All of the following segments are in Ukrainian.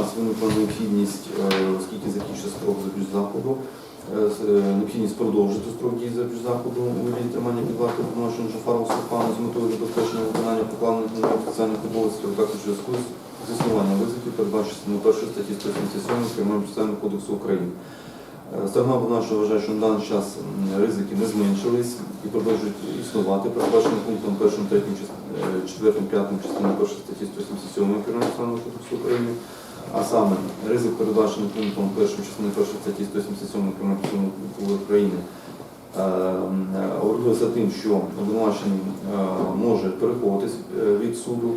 час виникла необхідність, е, оскільки закінчився строк заходу, необхідність продовжити строк дії заходу у вигляді тримання під вартою обвинувачення Джафарова Степана з метою забезпечення виконання покладених на спеціальних обов'язків, також у зв'язку з зіснуванням ризиків, передбачених частиною першої статті 177 Кримінального процесуального кодексу України. Е, Сторона обвинувачення вважає, що на даний час ризики не зменшились і продовжують існувати, передбачені пунктом 1, 3, 4, 5 частини 1 статті 177 Кримінального кодексу України, а саме ризик передбачений пунктом 1 частини 1 статті 177 Кримінального України е, е, тим, що обвинувачений е, може переховуватись е, від суду.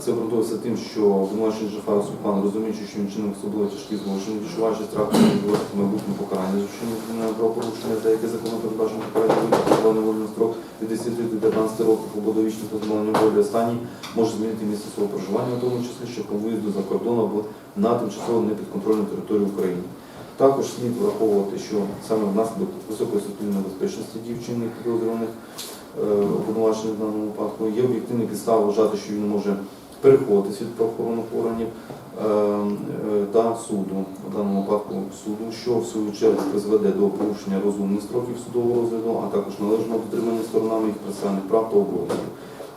Це обґрунтовується тим, що обвинувачений Жафар Султан, розуміючи, що він чинив особливо тяжкі злочини, відчуваючи страх відбувати майбутнє покарання за вчинення правопорушення, за яке законом передбачено покарання виявлення волі строк від 10 до 15 років або позбавлення волі. Останній може змінити місце свого проживання, в тому числі шляхом виїзду за кордон або на тимчасово непідконтрольну територію України. Також слід враховувати, що саме внаслідок високої суспільної безпечності дій вчинених підозрюваних е, обвинувачених в даному випадку є об'єктивні підстави вважати, що він може переховуватись від правоохоронних органів е, е, та суду, в даному випадку суду, що в свою чергу призведе до порушення розумних строків судового розгляду, а також належного дотримання сторонами їх процесуальних прав та обов'язків.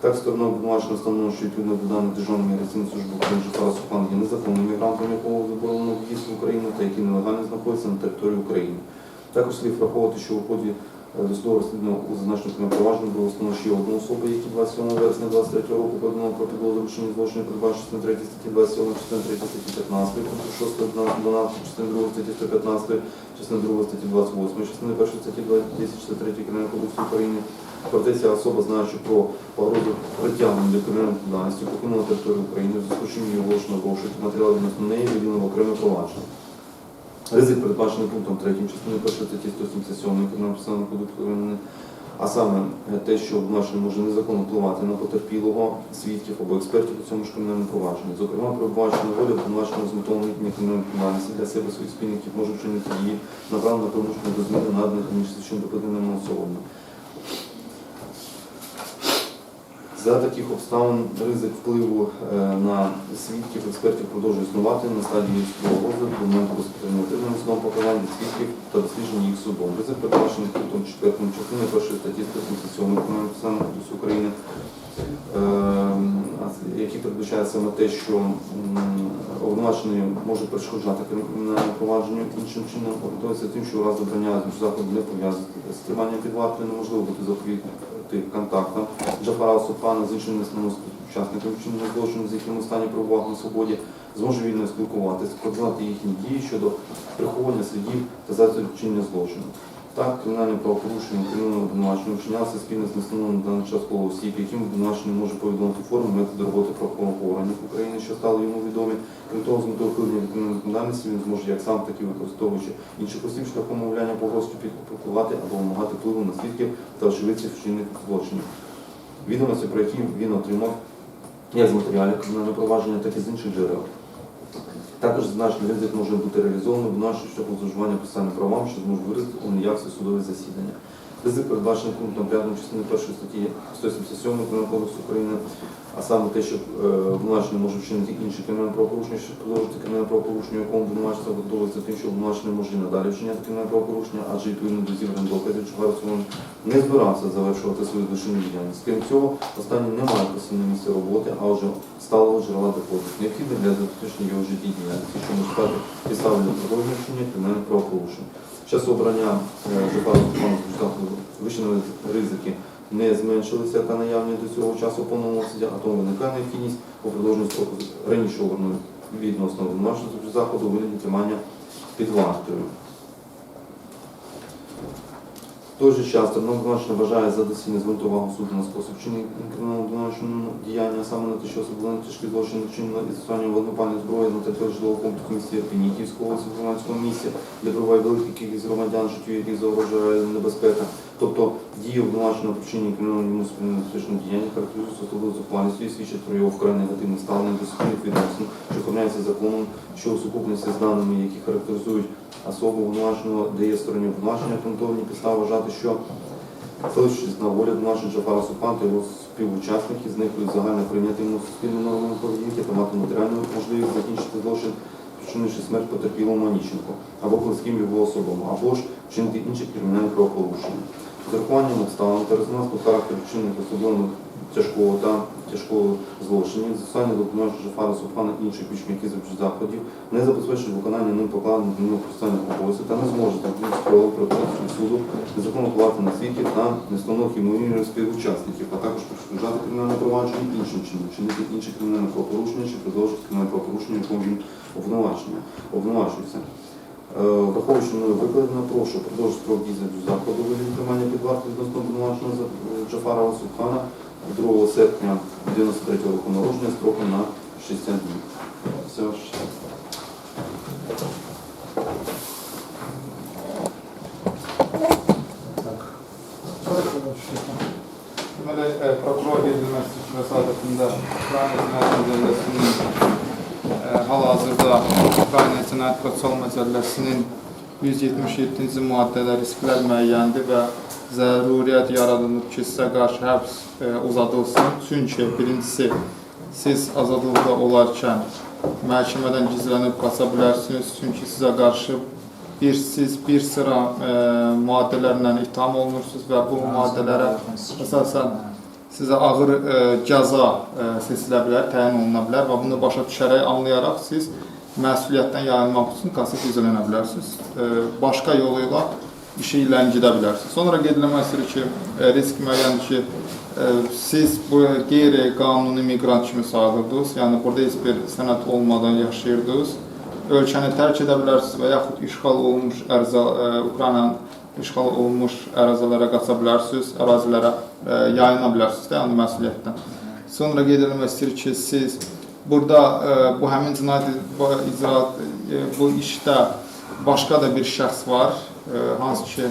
Так, сторона обвинувачена встановлено, що відповідно до даних Державної міграційної служби України Житара Сухан є незаконним мігрантом, якого заборонено в'їзд в Україну та який нелегально знаходиться на території України. Також слід враховувати, що у ході е, досудового розслідування у зазначеному провадженні було встановлено ще одну особу, які 27 вересня 23 року повідомили про підозру вчинення злочинів, передбачено частини 3 статті 27, частини 3 статті 15, пункту 6, 12, частини 2 статті 115, частини 2 статті 28, частини 1 статті 263 Кримінального кодексу України. Проте ця особа, знаючи про погрозу притягнення до кримінальної відповідальності, покинула територію України, з чим її оголошено розшук, матеріали відносно неї виділено в окреме провадження. Ризик передбачений пунктом 3 частини 1 статті 177 Кримінального кодексу України, а саме е, те, що обмеження може незаконно впливати на потерпілого, свідків або експертів у цьому ж кримінальному провадженні. Зокрема, перебуваючи на волі обвинуваченого з метою уникнення кримінальної відповідальності для себе своїх спільників може вчинити її направлено на примушення до зміни наданих між слідчим та особами. За таких обставин ризик впливу е, на свідків, експертів продовжує існувати на стадії судового до моменту безпосередньо отримання покарання свідків та дослідження їх судом. Ризик передбачений пунктом 4 частини першої статті 177 Кримінального процесуального кодексу України, е, який передбачає саме те, що обвинувачений може перешкоджати кримінальному провадженню іншим чином, обґрунтовується тим, що у разі обрання заходу не пов'язаних з триманням під вартою неможливо бути заповідати контактам Джафара Султана з іншими учасниками вчинення злочину, з якими стані перебував на свободі, зможе вільно спілкуватися, координувати їхні дії щодо приховування слідів та засобів вчинення злочину. Так, кримінальне правопорушення кримінального обвинувачення вчинялося спільно з настановленим на даний час коло осіб, яким обвинувачений може повідомити форму методи роботи правоохоронних органів України, що стали йому відомі. Крім того, з метою ухилення від кримінальної відповідальності він зможе як сам, так і використовуючи інших осіб шляхом мовляння погроз підкупувати або вимагати впливу на свідків та очевидців вчинених злочинів. Відомості, про які він отримав як з матеріалів кримінального провадження, так і з інших джерел. Також зазначений ризик може бути реалізований в нашому шляхом зловживання процесуальним правам, що зможе виразити у неявці судове засідання. Ризик передбачений пунктом 5 частини 1 статті 177 Кримінального кодексу України, а саме те, що е, обвинувачений може вчинити інші кримінальне правопорушення, що продовжити кримінальне правопорушення, якому обвинувачення готовиться тим, що обвинувачений може і надалі вчиняти кримінальне правопорушення, адже відповідно до зібраних доказів Чугарського не збирався завершувати свою злочинну діяльність. Крім цього, останній не має постійного місця роботи, а вже сталого джерела доходів, необхідно для забезпечення його житті діяльності, що може стати підставою для продовження вчинення кримінальних правопорушень. Час обрання Жупару Степану вищені ризики не зменшилися та наявні до цього часу повного обсязі, а тому виникає необхідність по продовженні раніше обраної відносно домашнього заходу тримання під вартою. В той же час однозначно вважає за доцільне звернути увагу суду на спосіб вчинення кримінального обвинуваченого діяння, саме на те, що особливо тяжкі злочини вчинено із застосуванням вогнепальної зброї на території житлового пункту комісії Ірпіні, громадського місця, де перебуває велика кількість громадян, життю яких загрожує небезпека. Тобто дії обвинуваченого в вчиненні кримінального адміністративного діяння характеризуються особливою зухвалістю і свідчать про його вкрай негативне ставлення до спільних відносин, що охороняється законом, що у сукупності з даними, які характеризують особу обвинуваченого, дає стороні обвинувачення, ґрунтовні підстави вважати, що залишившись на волі обвинувачення Джафара Супан та його співучасники зникли загально прийнятими суспільними нормами поведінки та мати матеріальну можливість закінчити злочин, вчинивши смерть потерпілому Маніченко або близьким його особам, або ж вчинити інші кримінальні правопорушення. З урахуванням обставин та резонансу характеру вчинених особливих тяжкого та тяжкого злочинів, застосування допомоги Жафара Суфана і інших запобіжних заходів не забезпечують виконання ним покладених нього процесуальних обов'язків та не зможе справи проти суду незаконно впливати на свідків та нестанових ймовірних співучасників, а також перешкоджати кримінальне провадження іншим чином, чинити інші кримінальне правопорушення чи продовжити кримінальне правопорушення, якому він обвинувачення, обвинувачується. Е, Враховуючи мною викладено, прошу продовжити строк дії заходу вигляді тримання під вартою відносно обвинуваченого за- Джафара Субхана 2 серпня 93 року народження строком на 60 днів. Все, e, prokuror edilməsi üçün vəsatətində Ukrayna Cinayət Məcəlləsinin e, hal-hazırda Ukrayna Cinayət Prosessual Məcəlləsinin 177-ci maddədə risklər müəyyəndir və zəruriyyət yaradılıb ki, sizə qarşı həbs e, uzadılsın. Çünki birincisi, siz azadlıqda olarkən məhkəmədən gizlənib qaça bilərsiniz. Çünki sizə qarşı bir siz bir sıra e, maddələrlə ittiham olunursunuz və bu maddələrə əsasən sizə ağır e, cəza e, seçilə bilər, təyin oluna bilər və bunu başa düşərək, anlayaraq siz məsuliyyətdən yayınmaq üçün qaçıb izlənə bilərsiniz. E, başqa yolu işi ləngidə bilərsiniz. Sonra qeyd ki, e, risk müəyyəndir ki, e, siz bu qeyri-qanuni miqrant kimi sayılırdınız. Yəni burada heç bir sənəd olmadan yaşayırdınız. Ölkəni tərk edə bilərsiniz və yaxud işğal olunmuş ərazi e, Ukraynanın işğal olunmuş ərazilərə qaça bilərsiniz, ərazilərə e, yayına bilərsiniz də, məsuliyyətdən. Sonra qeyd etmək istəyir ki, siz burada e, bu həmin cinayət bu icraat e, bu işdə başqa da bir şəxs var, e, hansı ki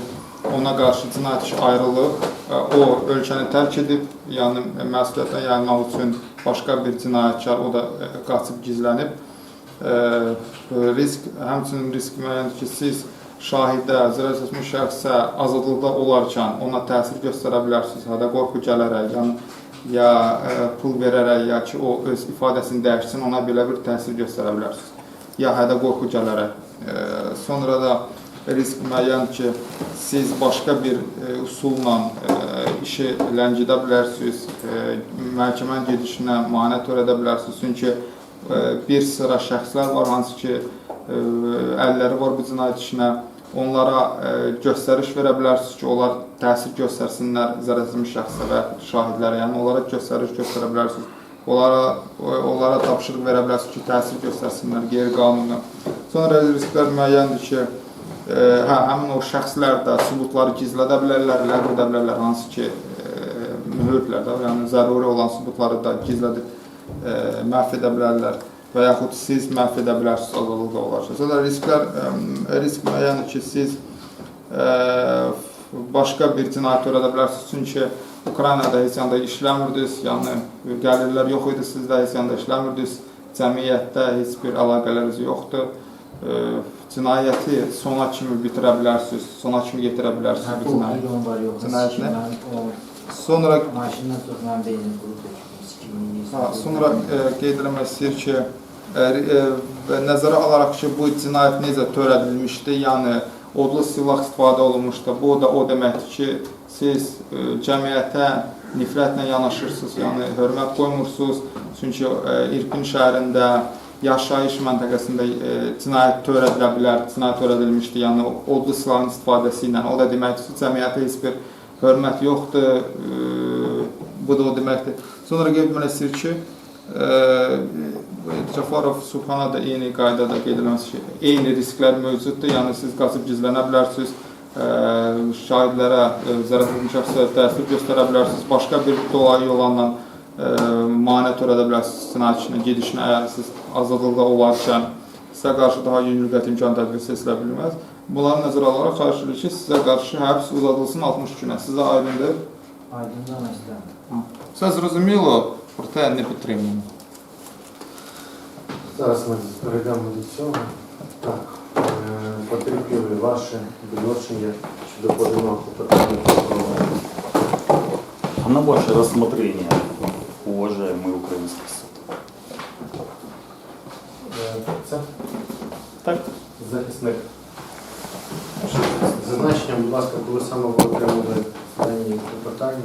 ona qarşı cinayət işi ayrılıb, e, o ölkəni tərk edib, yəni məsuliyyətdən yayınmaq üçün başqa bir cinayətkar o da e, qaçıb gizlənib. E, risk həmçinin risk müəyyəndir ki, siz şahidə, zərər çəkmiş şəxsə azadlıqda olarkən ona təsir göstərə bilərsiniz, hədə qorxu gələrək, yəni ya e, pul verərək, ya ki o öz ifadəsini dəyişsin, ona belə bir təsir göstərə bilərsiniz. Ya hədə qorxu gələrək. E, sonra da risk müəyyəndir ki, siz başqa bir e, üsulla e, işi ləngidə bilərsiniz, e, məhkəmənin gedişinə mane törədə bilərsiniz. Çünki e, bir sıra şəxslər var, hansı ki, e, əlləri var bu cinayət işinə. Onlara e, göstəriş verə bilərsiniz ki, onlar təsir göstərsinlər zərərçəkmiş şəxsə və yaxud şahidlərə, yəni onlara göstəriş göstərə bilərsiniz. Onlara onlara tapşırıq verə bilərsiniz ki, təsir göstərsinlər qeyri-qanuni. Sonra risklər müəyyəndir ki, e, hə, həmin o şəxslər də sübutları gizlədə bilərlər, ləğv edə bilərlər, hansı ki, e, mühürlər də, yəni zəruri olan sübutları da gizlədib e, məhv edə bilərlər və yaxud siz məhv edə bilərsiniz azadlıqda olarsa. Sonra risklər risk müəyyəndir ki, siz ə, başqa bir cinayət törədə bilərsiniz. Çünki Ukraynada heç yanda işləmirdiniz, yəni gəlirlər yox idi sizdə, heç yanda işləmirdiniz. Cəmiyyətdə heç bir əlaqələriniz yoxdur. Ə, cinayəti sona kimi bitirə bilərsiniz, sona kimi yetirə bilərsiniz bu cinayəti. O Sonra benzin kuru tutmuş. kimliğini Ha, sonra e, qeyd etmək istəyir ki, e, e, nəzərə alaraq ki, bu cinayət necə törədilmişdi, yəni odlu silah istifadə olunmuşdu. Bu da o deməkdir ki, siz e, cəmiyyətə nifrətlə yanaşırsınız, yəni hörmət qoymursunuz. Çünki e, İrpin şəhərində yaşayış məntəqəsində e, cinayət törədilə bilər, cinayət törədilmişdi. Yəni odlu silahın istifadəsi ilə. O da deməkdir ki, cəmiyyətə heç bir hörmət yoxdur. E, bu da o deməkdir. Sonra qeyd etmək istəyir ki, e, Cəfarov Subhana da eyni qaydada qeyd edilməsi ki, eyni risklər mövcuddur. Yəni siz qaçıb gizlənə bilərsiniz, e, şahidlərə, e, zərər vermiş şəxsə təsir göstərə bilərsiniz, başqa bir dolayı yolla e, mane törədə bilərsiniz cinayətçinin gedişinə əgər siz azadlıqda olarkən sizə qarşı daha yüngül qəti imkan tədbiri seçilə bilməz. Bunları nəzərə alaraq xahiş edirik ki, sizə qarşı həbs uzadılsın 60 günə. Sizə aydındır? Aydın'dan açtım. Все зрозуміло, проте не підтримуємо. Зараз ми перейдемо до цього. Так, е, потерпіли ваше відношення щодо подимах у питанні На ваше рассмотрение, уважаемый украинский суд. Е, Це Так? захисник. Зазначення, будь ласка, коли саме ви отримали дані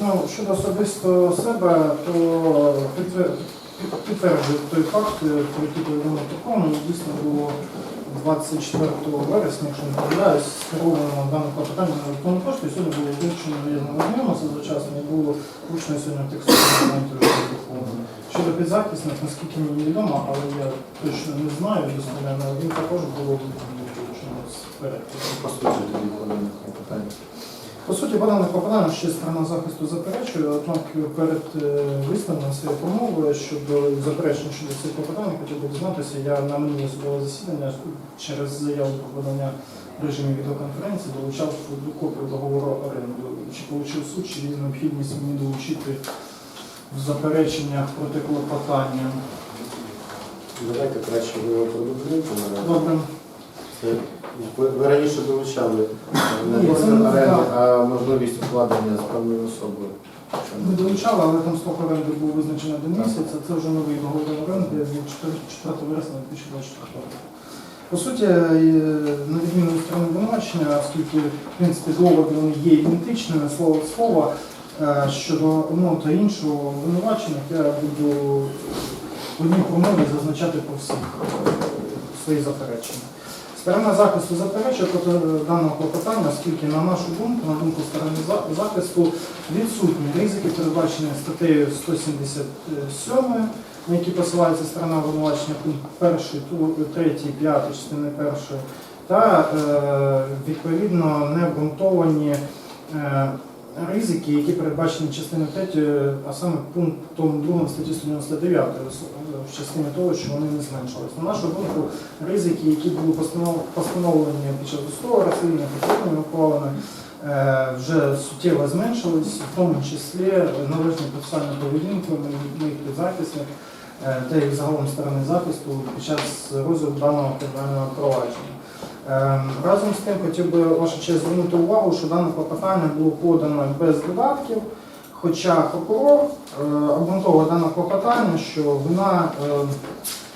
ну, щодо особисто себе, то підтвер- підтверджую той факт, е, про який повідомив Токону, дійсно було 24 вересня, якщо не помиляюсь, скеровано дане клопотання на електронну пошту, і сьогодні було вивчено, не ознайомився завчасно, і було вручено сьогодні документи вже опубліковано. Щодо підзахисних, наскільки мені відомо, але я точно не знаю, досконально, він також було вручено з. По суті, тоді клопотань. По суті, подане попадання ще сторона захисту заперечує, однак перед е, висновленням своєї промови щодо заперечень щодо цих попадань, хотів би дізнатися, я на минуле судове засідання через заяву про подання в режимі відеоконференції долучав до копію договору оренду. Чи отримав суд, чи є необхідність мені долучити в запереченнях проти клопотання. Давайте краще ви його мене. Добре. Ви, ви раніше долучали е, не Ні, це не оренди, так. а можливість укладення з певною особою. Ми долучали, але там строк оренди був визначений один місяць, а це вже новий договір оренди від 4 вересня 2024 року. По суті, е, на відміну від сторони обвинувачення, оскільки в принципі доводи вони є ідентичними слово в слово, е, щодо одного та іншого обвинувачення, я буду в одній промові зазначати по всіх свої заперечення. Сторона захисту заперечує проти даного клопотання, оскільки, на нашу думку, на думку сторони захисту, відсутні ризики, передбачені статтею 177, на які посилається сторона обвинувачення пункт 1, 3, 5 частини 1, та е, відповідно не обґрунтовані е, ризики, які передбачені частиною 3, а саме пунктом 2 статті 199, в частині того, що вони не зменшились. На нашу думку, ризики, які були постановлені під час досудового розслідування, попередніми ухвалами, е, вже суттєво зменшились, в тому числі належні процесуальні поведінки моїх підзахисних е, та їх загалом сторони захисту під час розгляду даного кримінального провадження. Е, Разом з тим хотів би ваша честь звернути увагу, що дане клопотання було подано без додатків, хоча прокурор е, обґрунтовував дане клопотання, що вина е,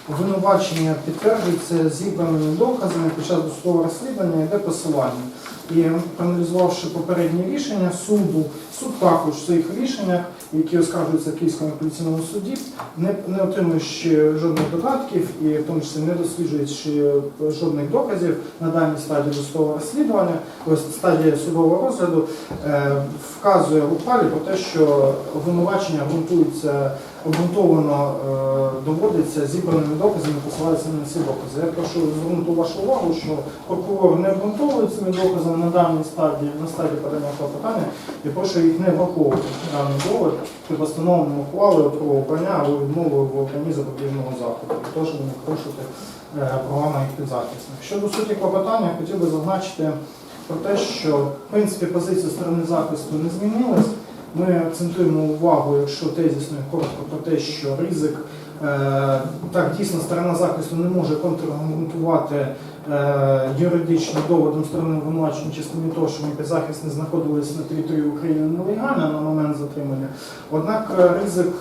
обвинувачення підтверджується зібраними доказами під час досудового розслідування йде посилання. І проаналізувавши попередні рішення суду, суд також в своїх рішеннях, які оскаржуються в Київському апеляційному суді, не, не отримуючи жодних додатків і в тому числі не досліджуючи жодних доказів на даній стадії досудового розслідування, ось стадії судового розгляду, е, вказує в ухвалі про те, що обвинувачення ґрунтується обґрунтовано е, доводиться зібраними доказами, посилається на ці докази. Я прошу звернути вашу увагу, що прокурор не обґрунтовує цими доказами на даній стадії, на стадії подання клопотання, і прошу їх не враховувати даний довод при постановленні ухвали про обрання або відмову в обранні запобіжного заходу. Тож ви не порушити е, права моїх підзахисних. Щодо суті клопотання, хотів би зазначити про те, що в принципі позиція сторони захисту не змінилась. Ми акцентуємо увагу, якщо тезісно і коротко, про те, що ризик е, так дійсно сторона захисту не може контраргументувати е, юридичним доводом сторони обвинувачення в частині того, що підзахисні знаходилися на території України нелегально на момент затримання. Однак е, ризик,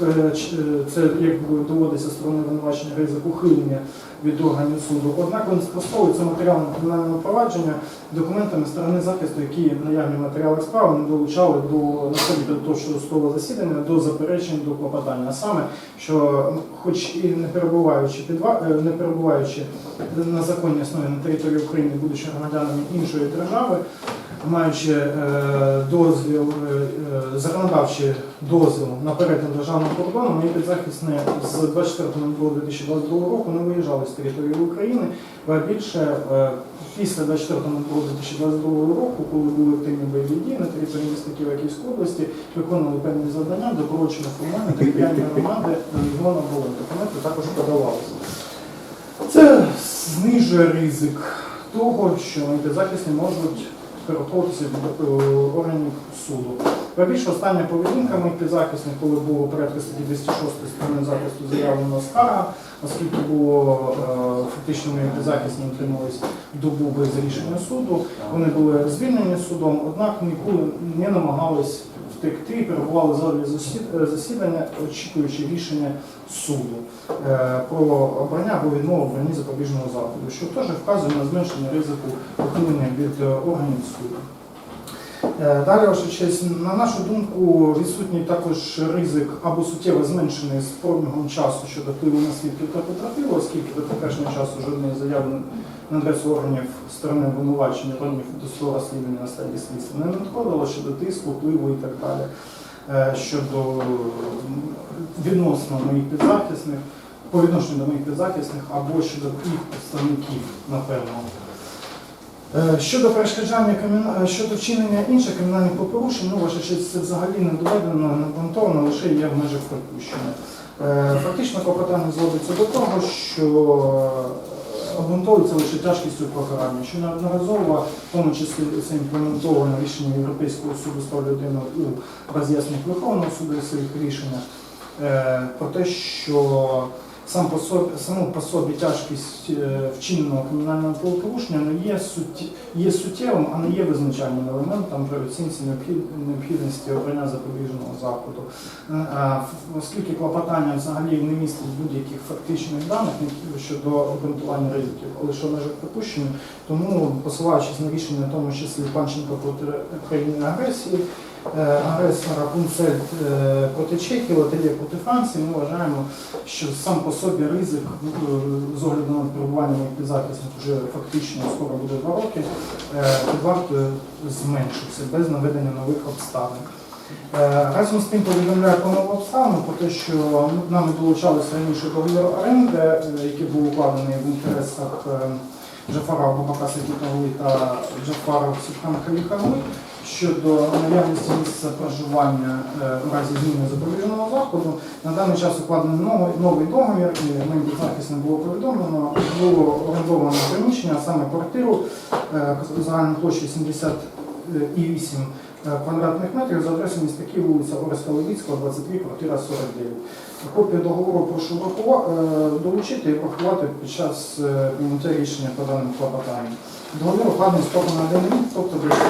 це як доводиться сторони обвинувачення, ризик ухилення від органів суду. Однак він спростовується матеріалом кримінального провадження документами сторони захисту, які наявні матеріали справи не долучали до наході підготовчого судового засідання до заперечень до клопотання. А саме, що хоч і не перебуваючи підва... е, не перебуваючи на законній основі на території України, будучи громадянами іншої держави, маючи е, дозвіл, е, е, законодавчий дозвіл на перетин державного кордону, мої підзахисні з 24.02.2022 року не виїжджали з території України, а більше після 24.02.2022 року, коли були активні бойові дії на території міста Києва Київської області, виконували певні завдання, докорочено формування територіальної громади регіону були документи також подавалися. Це знижує ризик того, що антизахисні можуть до е, органів суду. Ба остання поведінка моїх підзахисних, коли було порядка статті 206 сторони захисту заявлено скарга, оскільки було е, фактично мої підзахисні утримались добу без рішення суду. Вони були звільнені судом, однак ніколи не намагались втекти, перебували в залі е, засідання, очікуючи рішення суду е, про обрання або відмову обранні запобіжного заходу, що теж вказує на зменшення ризику отримання від е, органів суду. Е, Далі, честь, на нашу думку, відсутній також ризик або суттєво зменшений з промігом часу щодо впливу на свідків потерпілого, оскільки до теперішнього часу жодної заяви на адресу органів сторони обвинувачення, органів досудового розслідування на стадії слідства не надходило щодо тиску, впливу і так далі. Е, Щодо відносно моїх підзахисних, по відношенню до моїх підзахисних або щодо їх представників, напевно. Е, Щодо перешкоджання е, щодо вчинення інших кримінальних правопорушень, ну ваша честь це взагалі не доведено, не обґрунтовано, лише є в межах припущення. Е, Фактично клопотання зводиться до того, що обґрунтовується лише тяжкістю покарання, що неодноразово, в тому числі це імплементовано рішення Європейського суду з прав людини у роз'ясненнях Верховного суду своїх рішеннях, про те, що сам по собі, саму по собі тяжкість е, вчиненого кримінального правопорушення не є, суттє, є суттєвим, а не є визначальним елементом при оцінці необхідності обрання запобіжного заходу. Е, Оскільки клопотання взагалі не містить будь-яких фактичних даних щодо обґрунтування ризиків, а лише в межах припущення, тому посилаючись на рішення, в тому числі Панченко проти країни агресії, агресора Пунцель е, проти Чехії, Латалія проти Франції, ми вважаємо, що сам по собі ризик е, з огляду на перебування моїх підзахисних вже фактично скоро буде два роки, е, під вартою зменшився без наведення нових обставин. Е, Разом з тим повідомляю про нову обставину, про те, що нами долучалися раніше договір оренди, е, який був укладений в інтересах е, Джафара Абубака Сакітової та Джафара Сібхан Халіхави щодо наявності місця проживання е, у разі зміни запобіжного заходу. На даний час укладений новий, договір, і моїм підзахисним було повідомлено, було орендовано приміщення, а саме квартиру е, загальною площею 78 е, квадратних метрів за адресою міста Київ, вулиця Ореста Левіцького, 23, квартира 49. Копію договору прошу е, долучити і врахувати під час е, прийняття рішення по даним клопотанням. Договір укладений строком на один рік, тобто до 4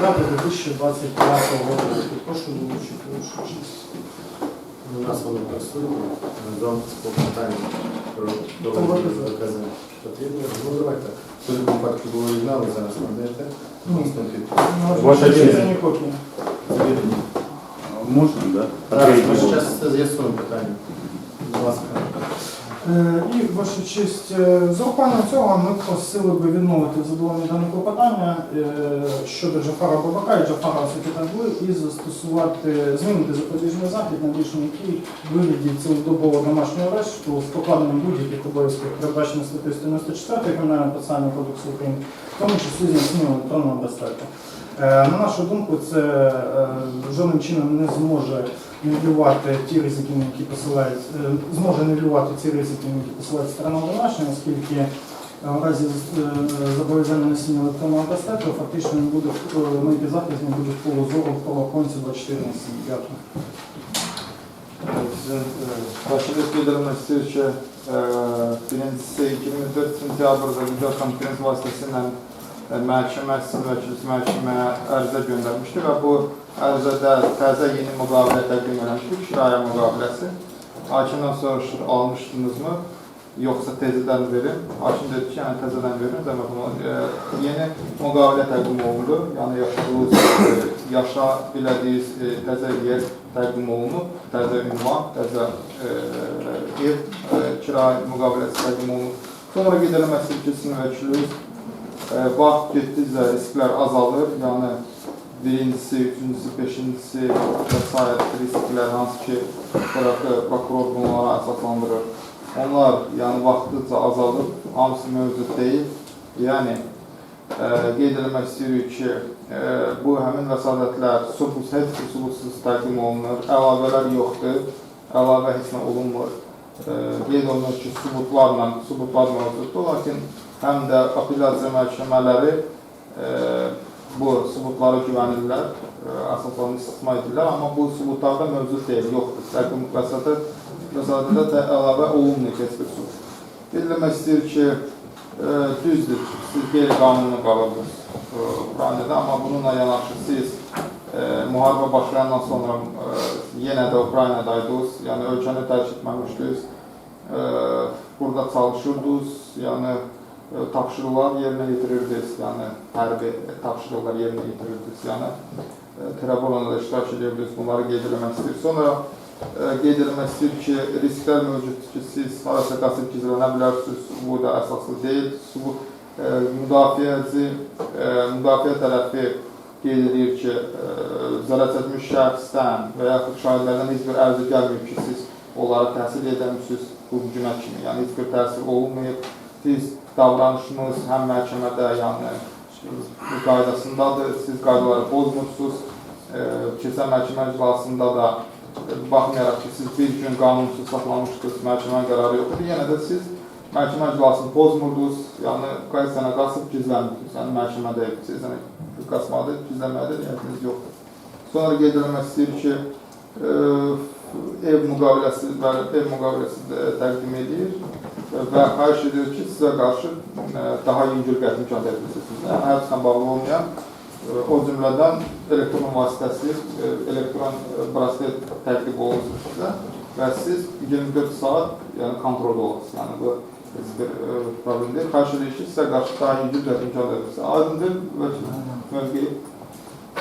дати 2025 року. Прошу долучити. У нас воно присутнє. Разом з клопотанням Там договір виписано. докази потрібно. Ну давайте. В цьому випадку було оригінали, зараз надаєте. Ні. Наступний. Ваша честь. Це не копія. Можна, да? Так, Третій ми блок. зараз це з'ясуємо питання. Будь ласка. Е, І, ваша честь, е, з урахуванням цього ми просили би відмовити в задоволенні даного клопотання е, щодо Джафара Бабака і Джафара Сакітагли і застосувати, змінити запобіжний захід на рішення, який вигляді цілодобового домашнього арешту з покладенням будь-яких обов'язків, передбачених статтею 194 Кримінального процесуального кодексу України, в тому числі зміцнення електронного безпеки. Е, На нашу думку, це е, жодним чином не зможе нівелювати ті ризики, які посилають, е, зможе нівелювати ці ризики, які посилають сторона обвинувачення, оскільки в разі зобов'язання носіння електронного безпеки фактично не буде мої захист не буде в полу зору правоохоронців 24 на 7. Дякую. Bildirilmesi için e, birincisi 24 sentyabrda Video Konferans vasıtasıyla e, məhkəmə, sizin vəkiliniz məhkəməyə ərizə göndərmişdi və bu ərizədə təzə yeni müqavilə təqdim edilmişdi, kirayə müqaviləsi. Hakimdən soruşur, almışdınızmı? Yoxsa təzədən verin. Hakim dedi ki, yəni təzədən verin. Demək bunu e, yeni müqavilə təqdim olundu. Yəni yaşadığınız, e, yaşa bilədiyiniz e, təzə yer təqdim olunub, təzə ünvan, təzə e, ev e, kirayə müqaviləsi təqdim olunub. Sonra ki, sizin vəkiliniz e, vaxt getdikcə risklər azalır. Yəni birincisi, üçüncüsü, beşincisi və s. risklər hansı ki, pro- prokuror bunlara əsaslandırır. Onlar yəni vaxtıca azalır, hamısı mövcud deyil. Yəni e, qeyd eləmək istəyirik ki, e, bu həmin vəsadətlər subut, heç bir subutsuz təqdim olunur, əlavələr yoxdur, əlavə heç nə olunmur. E, qeyd olunur ki, subutlarla, subutlar mövcuddur, lakin həm də apellyasiya məhkəmələri e, bu subutlara güvənirlər, e, əsaslarını istismar edirlər, amma bu subutlarda mövcud deyil, yoxdur. Təqdim vəsatət, vəsatətə də əlavə olunmuyor heç bir subut. Qeyd eləmək istəyir ki, e, düzdür, siz qeyri-qanuni qalıbsınız e, Ukraynada, amma bununla yanaşı siz e, müharibə başlayandan sonra yenə də Ukraynadaydınız, yəni ölkəni tərk etməmişdiniz. Burada çalışırdınız, yəni tapşırıqlar yerinə yetirirdiniz, yəni hərbi tapşırıqlar yerinə yetirirdiniz, yəni Trabzonda da iştirak edirdiniz, bunları qeyd etmək istəyir. Sonra qeyd etmək istəyir ki, risklər mövcuddur ki, siz harasa qaçıb gizlənə bilərsiniz, bu da əsaslı deyil. Bu e, müdafiəci, müdafiə tərəfi qeyd edir ki, zərər çəkmiş şəxsdən və yaxud şahidlərdən heç bir ərizə gəlməyib ki, siz onları təhsil edəmişsiniz bu günə kimi, yəni heç bir təsir olmayıb. Siz davranışınız həm məhkəmədə, yəni qaydasındadır, siz qaydaları pozmursunuz. E, keçən məhkəmə iclasında da e, baxmayaraq ki, siz bir gün qanunsuz saxlamışdınız, məhkəmə qərarı yoxdur, yenə də siz məhkəmə iclasını pozmurdunuz, yəni qaysana qasıb gizlənmirdiniz, yəni məhkəmədə siz yəni qaçmadı, gizlənmədə niyyətiniz yoxdur. Sonra qeyd etmək istəyir ki, e, ev müqaviləsi və ev müqaviləsi təqdim edir və xahiş edir ki, sizə qarşı e, daha yüngül qəti imkan tədbirsiz. Yəni, həyatla bağlı olmayan, e, o cümlədən elektron vasitəsi, elektron braslet təqdim olunsun sizə və siz 24 saat yəni kontrolda olasınız. Yəni bu problemleri karşılaşırsa karşı daha iyi bir imkan edilirse adındır ve bölgeyi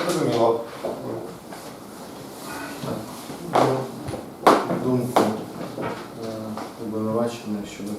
çözüm yolu Думку винувачення щодо